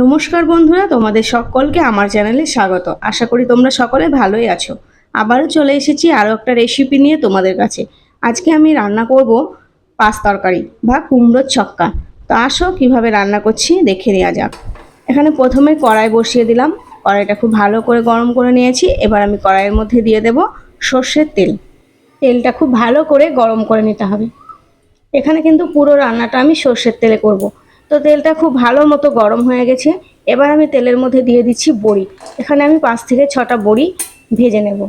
নমস্কার বন্ধুরা, তোমাদের সকলকে আমার চ্যানেলে স্বাগত। আশা করি তোমরা সকলে ভালোই আছো। আবারও চলে এসেছি আরও একটা রেসিপি নিয়ে তোমাদের কাছে। আজকে আমি রান্না করব পাঁচ তরকারি বা কুমড়োর ছক্কা। তো আসো, কীভাবে রান্না করছি দেখে নেওয়া যাক। এখানে প্রথমে কড়াই বসিয়ে দিলাম। কড়াইটা খুব ভালো করে গরম করে নিয়েছি। এবার আমি কড়াইয়ের মধ্যে দিয়ে দেব সর্ষের তেল। তেলটা খুব ভালো করে গরম করে নিতে হবে। এখানে কিন্তু পুরো রান্নাটা আমি সর্ষের তেলে করব। তো তেলটা খুব ভালো মতো গরম হয়ে গেছে। এবার আমি তেলের মধ্যে দিয়ে দিচ্ছি বড়ি। এখানে আমি পাঁচ থেকে ছটা বড়ি ভেজে নেব।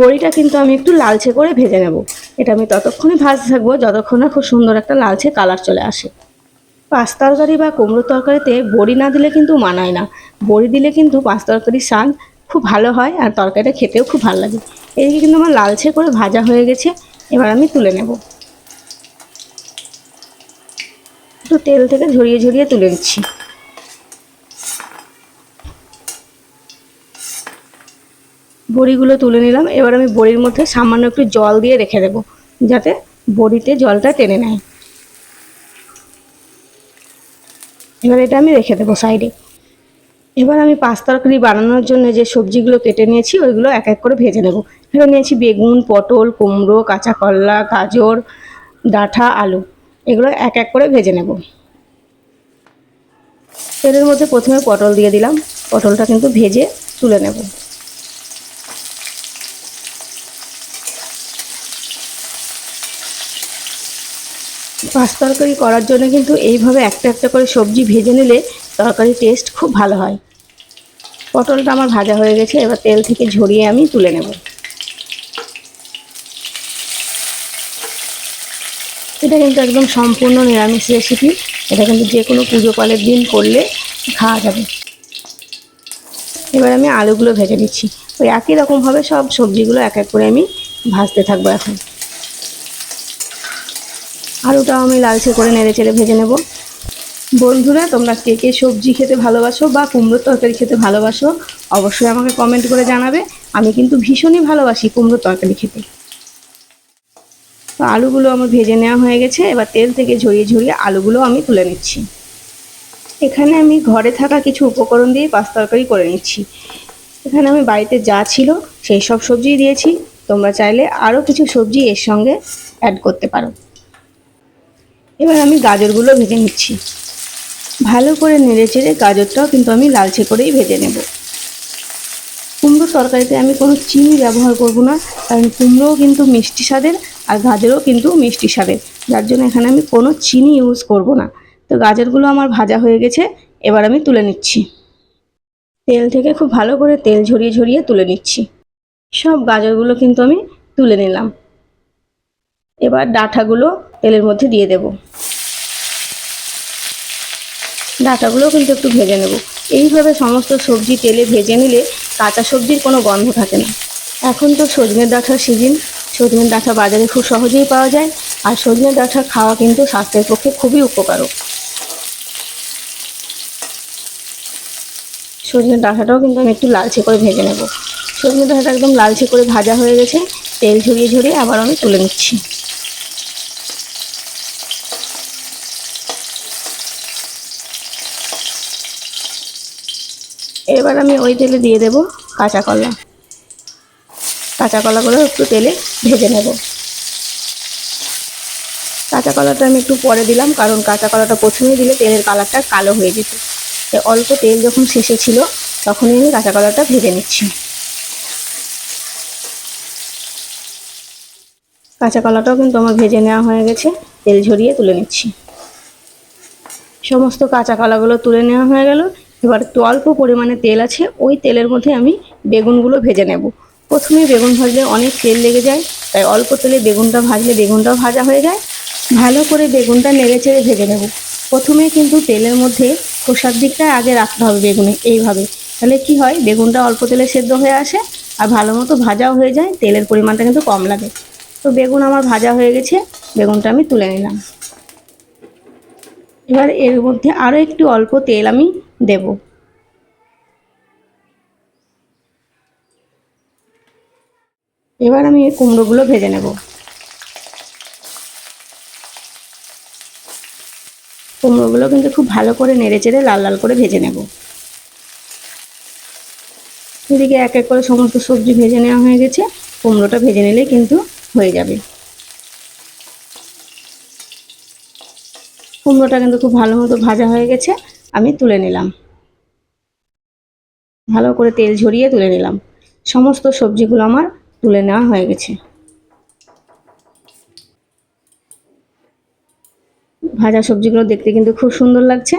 বড়িটা কিন্তু আমি একটু লালচে করে ভেজে নেব। এটা আমি ততক্ষণই ভাজতে থাকব, যতক্ষণ না খুব সুন্দর একটা লালচে কালার চলে আসে। পাঁচ তরকারি বা কুমড়ো তরকারিতে বড়ি না দিলে কিন্তু মানায় না। বড়ি দিলে কিন্তু পাঁচ তরকারির স্বাদ খুব ভালো হয় আর তরকারিটা খেতেও খুব ভালো লাগে। এদিকে কিন্তু আমার লালচে করে ভাজা হয়ে গেছে। এবার আমি তুলে নেব। একটু তেল থেকে ঝরিয়ে ঝরিয়ে তুলে নিচ্ছি বড়িগুলো তুলে নিলাম। এবার আমি বড়ির মধ্যে সামান্য একটু জল দিয়ে রেখে দেবো, যাতে বড়িতে জলটা টেনে নেয়। এবার এটা আমি রেখে দেবো সাইডে। এবার আমি পাঁচ তরকারি বানানোর জন্য যে সবজিগুলো কেটে নিয়েছি, ওইগুলো এক এক করে ভেজে নেব। এবার নিয়েছি বেগুন, পটল, কুমড়ো, কাঁচা কলা, গাজর ডাঁটা আলু। এগুলো এক এক করে ভেজে নেব। তেলের মধ্যে প্রথমে পটল দিয়ে দিলাম। পটলটা কিন্তু ভেজে তুলে নেব। পাঁচ তরকারি করার জন্য কিন্তু এইভাবে একটা একটা করে সবজি ভেজে নিলে তরকারির টেস্ট খুব ভালো হয়। পটলটা আমার ভাজা হয়ে গেছে, এবার তেল থেকে ঝরিয়ে আমি তুলে নেব। এটা কিন্তু একদম সম্পূর্ণ নিরামিষ রেসিপি এটা কিন্তু যে কোনো পুজো পালের দিন করলে খাওয়া যাবে। এবার আমি আলুগুলো ভেজে নিচ্ছি। ওই একই রকমভাবে সব সবজিগুলো এক এক করে আমি ভাজতে থাকব এখন। আলুটাও আমি লালচে করে নেড়ে চেড়ে ভেজে নেব। বন্ধুরা, তোমরা কে কে সবজি খেতে ভালোবাসো বা কুমড়োর তরকারি খেতে ভালোবাসো, অবশ্যই আমাকে কমেন্ট করে জানাবে। আমি কিন্তু ভীষণই ভালোবাসি কুমড়োর তরকারি খেতে। তো আলুগুলো আমার ভেজে নেওয়া হয়ে গেছে। এবার তেল থেকে ঝরিয়ে ঝরিয়ে আলুগুলো আমি তুলে নিচ্ছি। এখানে আমি ঘরে থাকা কিছু উপকরণ দিয়ে পাঁচ তরকারি করে নিচ্ছি। এখানে আমি বাড়িতে যা ছিল সেই সব সবজিই দিয়েছি। তোমরা চাইলে আরও কিছু সবজি এর সঙ্গে অ্যাড করতে পারো। এবার আমি গাজরগুলো ভেজে নিচ্ছি। ভালো করে নেড়ে চেড়ে গাজরটাও কিন্তু আমি লালচে করেই ভেজে নেব। কুমড়ো তরকারিতে আমি কোনো চিনি ব্যবহার করব না, কারণ কুমড়োও কিন্তু মিষ্টি স্বাদের। আর গাজরও কিন্তু মিষ্টি স্বাদের। যার জন্য এখানে আমি কোনো চিনি ইউজ করব না। তো গাজরগুলো আমার ভাজা হয়ে গেছে, এবার আমি তুলে নিচ্ছি। তেল থেকে খুব ভালো করে তেল ঝরিয়ে ঝরিয়ে তুলে নিচ্ছি। সব গাজরগুলো কিন্তু আমি তুলে নিলাম। এবার ডাঁটাগুলো তেলের মধ্যে দিয়ে দেব। ডাঁটাগুলো কিন্তু একটু ভেজে নেব। এইভাবে সমস্ত সবজি তেলে ভেজে নিলে কাঁচা সবজির কোনো গন্ধ থাকে না। এখন তো সজনের ডাঁটার সিজন সজনের ডাঁটা বাজারে খুব সহজেই পাওয়া যায়, আর সজনের ডাঁটা খাওয়া কিন্তু স্বাস্থ্যের পক্ষে খুবই উপকারক। সজনের ডাঁটাটাও কিন্তু আমি একটু লালচে করে ভেজে নেব। সজনের ডাঁটাটা একদম লালচে করে ভাজা হয়ে গেছে, তেল ঝরিয়ে ঝরিয়ে আবার আমি তুলে নিচ্ছি। এবার আমি ওই তেলে দিয়ে দেব কাঁচা কলা। কাঁচা কলাগুলো একটু তেলে ভেজে নেব। কাঁচা কলাটা আমি একটু পরে দিলাম, কারণ কাঁচা কলাটা প্রথমেই দিলে তেলের কালারটা কালো হয়ে যেত। অল্প তেল যখন শেষে ছিল, তখনই আমি কাঁচা কলাটা ভেজে নিচ্ছি। কাঁচা কলাটাও কিন্তু আমার ভেজে নেওয়া হয়ে গেছে, তেল ঝরিয়ে তুলে নিচ্ছি। সমস্ত কাঁচা কলাগুলো তুলে নেওয়া হয়ে গেল। এবার একটু অল্প পরিমাণে তেল আছে, ওই তেলের মধ্যে আমি বেগুনগুলো ভেজে নেব। প্রথমে বেগুন ভাজলে অনেক তেল লেগে যায়, তাই অল্প তেলে বেগুনটা ভাজলে বেগুনটাও ভাজা হয়ে যায়। ভালো করে বেগুনটা নেড়ে চেড়ে ভেজে নেব। প্রথমে কিন্তু তেলের মধ্যে খোসার দিকটা আগে রাখতে হবে বেগুনে এইভাবে। তাহলে কি হয়, বেগুনটা অল্প তেলে সেদ্ধ হয়ে আসে আর ভালো মতো ভাজাও হয়ে যায়, তেলের পরিমাণটা কিন্তু কম লাগে। তো বেগুন আমার ভাজা হয়ে গেছে, বেগুনটা আমি তুলে নিলাম। এবার এর মধ্যে আরও একটু অল্প তেল আমি দেব। এবার আমি এই কুমড়োগুলো ভেজে নেব। কুমড়োগুলো কিন্তু খুব ভালো করে নেড়ে চেড়ে লাল লাল করে ভেজে নেব। এদিকে এক এক করে সমস্ত সবজি ভেজে নেওয়া হয়ে গেছে। কুমড়োটা ভেজে নিলেই কিন্তু হয়ে যাবে। কুমড়োটা কিন্তু খুব ভালো মতো ভাজা হয়ে গেছে, আমি তুলে নিলাম। ভালো করে তেল ঝরিয়ে তুলে নিলাম। সমস্ত সবজিগুলো আমার তুলে নেওয়া হয়ে গেছে। ভাজা সবজিগুলো দেখতে কিন্তু খুব সুন্দর লাগছে।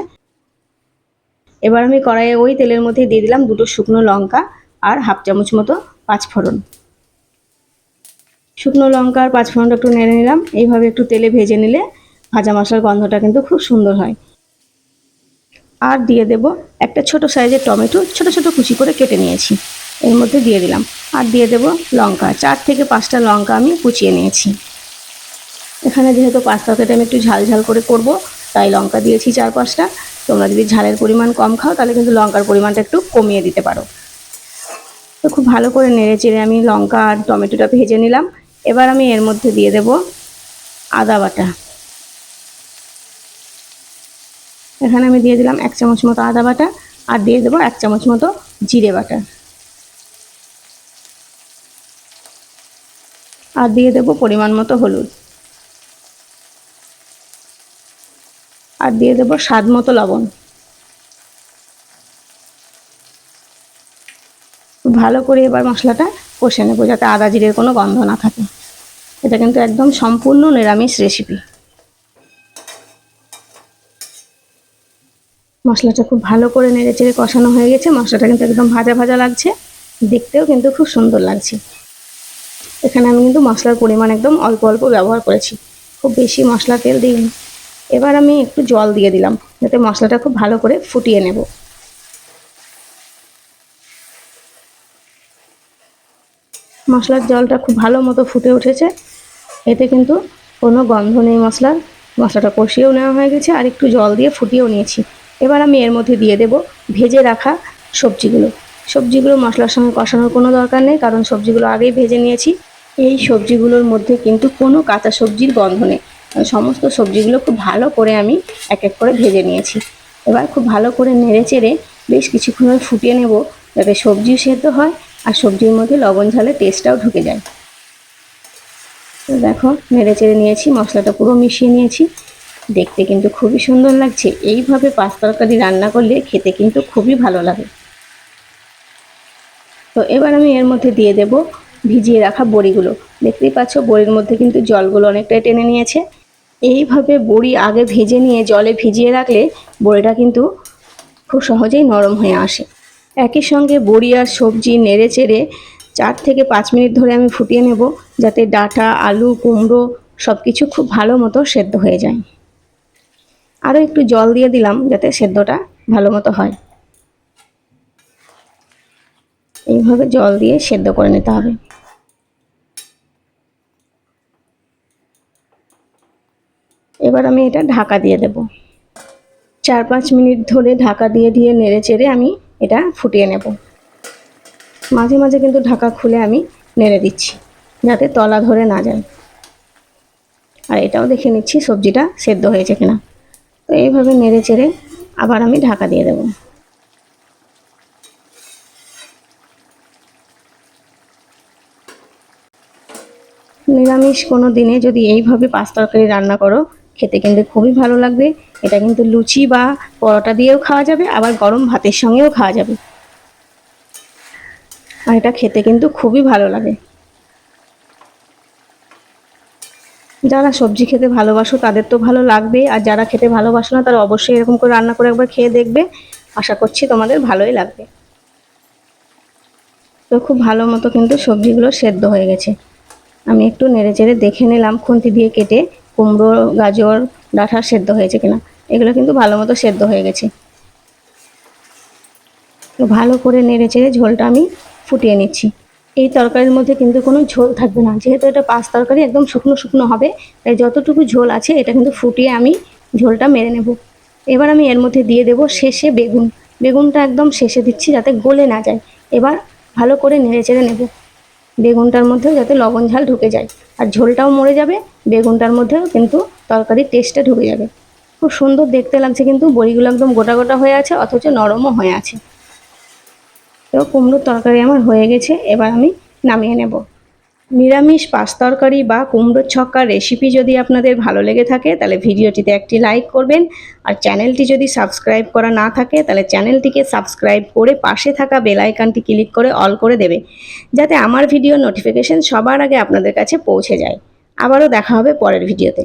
এবার আমি কড়াইয়ে ওই তেলের মধ্যে দিয়ে দিলাম দুটো শুকনো লঙ্কা আর হাফ চামচ মতো পাঁচফোড়ন। শুকনো লঙ্কা আর পাঁচফোড়নটা একটু নেড়ে নিলাম। এইভাবে একটু তেলে ভেজে নিলে ভাজা মশলার গন্ধটা কিন্তু খুব সুন্দর হয়। আর দিয়ে দেব একটা ছোট সাইজের টমেটো, ছোট ছোট কুচি করে কেটে নিয়েছি। এর মধ্যে দিয়ে দিলাম। আর দিয়ে দেব লঙ্কা। চার থেকে পাঁচটা লঙ্কা আমি কুচিয়ে নিয়েছি। এখানে যেহেতু পাস্তা তরকারিটা আমি একটু ঝাল ঝাল করে করব, তাই লঙ্কা দিয়েছি চার পাঁচটা। তোমরা যদি ঝালের পরিমাণ কম খাও, তাহলে কিন্তু লঙ্কার পরিমাণটা একটু কমিয়ে দিতে পারো। তো খুব ভালো করে নেড়ে চেড়ে আমি লঙ্কা আর টমেটোটা ভেজে নিলাম। এবার আমি এর মধ্যে দিয়ে দেব আদা বাটা। এখানে আমি দিয়ে দিলাম এক চামচ মতো আদা বাটা আর দিয়ে দেবো এক চামচ মতো জিরে বাটা। আর দিয়ে দেবো পরিমাণ মতো হলুদ। আর দিয়ে দেবো স্বাদ মতো লবণ। ভালো করে এবার মশলাটা কষে নেব যাতে আদা জিরের কোনো গন্ধ না থাকে। এটা কিন্তু একদম সম্পূর্ণ নিরামিষ রেসিপি। মশলাটা খুব ভালো করে নেড়ে চেড়ে কষানো হয়ে গেছে। মশলাটা কিন্তু একদম ভাজা ভাজা লাগছে। দেখতেও কিন্তু খুব সুন্দর লাগছে। এখানে আমি কিন্তু মশলার পরিমাণ একদম অল্প অল্প ব্যবহার করেছি। খুব বেশি মশলা তেল দিইনি। এবার আমি একটু জল দিয়ে দিলাম, যাতে মশলাটা খুব ভালো করে ফুটিয়ে নেব। মশলার জলটা খুব ভালো মতো ফুটে উঠেছে। এতে কিন্তু কোনো গন্ধ নেই মশলার। মশলাটা কষিয়েও নেওয়া হয়ে গেছে আর একটু জল দিয়ে ফুটিয়েও নিয়েছি। এবার আমি এর মধ্যে দিয়ে দেব ভেজে রাখা সবজিগুলো। সবজিগুলো মশলার সঙ্গে কষানোর কোনো দরকার নেই, কারণ সবজিগুলো আগেই ভেজে নিয়েছি। এই সবজিগুলোর মধ্যে কিন্তু কোনো কাঁচা সবজির গন্ধ নেই। সমস্ত সবজিগুলো খুব ভালো করে আমি এক এক করে ভেজে নিয়েছি। এবার খুব ভালো করে নেড়ে চেড়ে বেশ কিছুক্ষণ ফুটিয়ে নেব যাতে সবজিও সেদ্ধ হয় আর সবজির মধ্যে লবণ ঝালের টেস্টটাও ঢুকে যায়। তো দেখো, নেড়ে চেড়ে নিয়েছি, মশলাটা পুরো মিশিয়ে নিয়েছি। দেখতে কিন্তু খুবই সুন্দর লাগছে। এইভাবে পাঁচ তরকারি রান্না করলে খেতে কিন্তু খুবই ভালো লাগে। তো এবার আমি এর মধ্যে দিয়ে দেব ভিজিয়ে রাখা বড়িগুলো। দেখতেই পাচ্ছ, বড়ির মধ্যে কিন্তু জলগুলো অনেকটাই টেনে নিয়েছে। এইভাবে বড়ি আগে ভেজে নিয়ে জলে ভিজিয়ে রাখলে বড়িটা কিন্তু খুব সহজেই নরম হয়ে আসে। একই সঙ্গে বড়ি আর সবজি নেড়ে চেড়ে চার থেকে পাঁচ মিনিট ধরে আমি ফুটিয়ে নেব, যাতে ডাঁটা, আলু, কুমড়ো সব কিছু খুব ভালো মতো সেদ্ধ হয়ে যায়। আরও একটু জল দিয়ে দিলাম, যাতে সেদ্ধটা ভালো মতো হয়। এইভাবে জল দিয়ে সেদ্ধ করে নিতে হবে। এবার আমি এটা ঢাকা দিয়ে দেব। চার পাঁচ মিনিট ধরে ঢাকা দিয়ে দিয়ে নেড়ে চেড়ে আমি এটা ফুটিয়ে নেব। মাঝে মাঝে কিন্তু ঢাকা খুলে আমি নেড়ে দিচ্ছি, যাতে তলা ধরে না যায়। আর এটাও দেখে নিচ্ছি সবজিটা সেদ্ধ হয়েছে কিনা। তো এইভাবে নেড়ে চেড়ে আবার আমি ঢাকা দিয়ে দেবো। নিরামিষ কোনো দিনে যদি এইভাবে পাঁচ তরকারি রান্না করো খেতে কিন্তু খুবই ভালো লাগবে। এটা কিন্তু লুচি বা পরোটা দিয়েও খাওয়া যাবে, আবার গরম ভাতের সঙ্গেও খাওয়া যাবে। আর এটা খেতে কিন্তু খুবই ভালো লাগে। যারা সবজি খেতে ভালোবাসো, তাদের তো ভালো লাগবে। আর যারা খেতে ভালোবাসো না, তারা অবশ্যই এরকম করে রান্না করে একবার খেয়ে দেখবে। আশা করছি তোমাদের ভালোই লাগবে। তো খুব ভালো মতো কিন্তু সবজিগুলো সেদ্ধ হয়ে গেছে। আমি একটু নেড়ে চেড়ে দেখে নিলাম, খুন্তি দিয়ে কেটে। কুমড়ো, গাজর, ডাঁটা সেদ্ধ হয়েছে কিনা। এগুলো কিন্তু ভালো মতো সেদ্ধ হয়ে গেছে। তো ভালো করে নেড়ে চেড়ে ঝোলটা আমি ফুটিয়ে নিচ্ছি। এই তরকারির মধ্যে কিন্তু কোনো ঝোল থাকবে না। যেহেতু এটা পাঁচ তরকারি, একদম শুকনো শুকনো হবে, তাই যতটুকু ঝোল আছে, এটা কিন্তু ফুটিয়ে আমি ঝোলটা মেরে নেব। এবার আমি এর মধ্যে দিয়ে দেব শেষে বেগুন। বেগুনটা একদম শেষে দিচ্ছি যাতে গলে না যায়। এবার ভালো করে নেড়ে চেড়ে নেব। বেগুনটার মধ্যেও যাতে লবণ ঝাল ঢুকে যায়। আর ঝোলটাও মরে যাবে বেগুনটার মধ্যেও কিন্তু তরকারির টেস্টটা ঢুকে যাবে। খুব সুন্দর দেখতে লাগছে কিন্তু, বড়িগুলো একদম গোটা গোটা হয়ে আছে, অথচ নরমও হয়ে আছে। তো কুমড়োর তরকারি আমার হয়ে গেছে, এবার আমি নামিয়ে নেব। নিরামিষ পাঁচ তরকারি বা কুমড়োর ছক্কার রেসিপি যদি আপনাদের ভালো লেগে থাকে, তাহলে ভিডিওটিতে একটি লাইক করবেন। আর চ্যানেলটি যদি সাবস্ক্রাইব করা না থাকে, তাহলে চ্যানেলটিকে সাবস্ক্রাইব করে পাশে থাকা বেল আইকনটি ক্লিক করে অল করে দেবে, যাতে আমার ভিডিও নোটিফিকেশন সবার আগে আপনাদের কাছে পৌঁছে যায়। আবারও দেখা হবে পরের ভিডিওতে।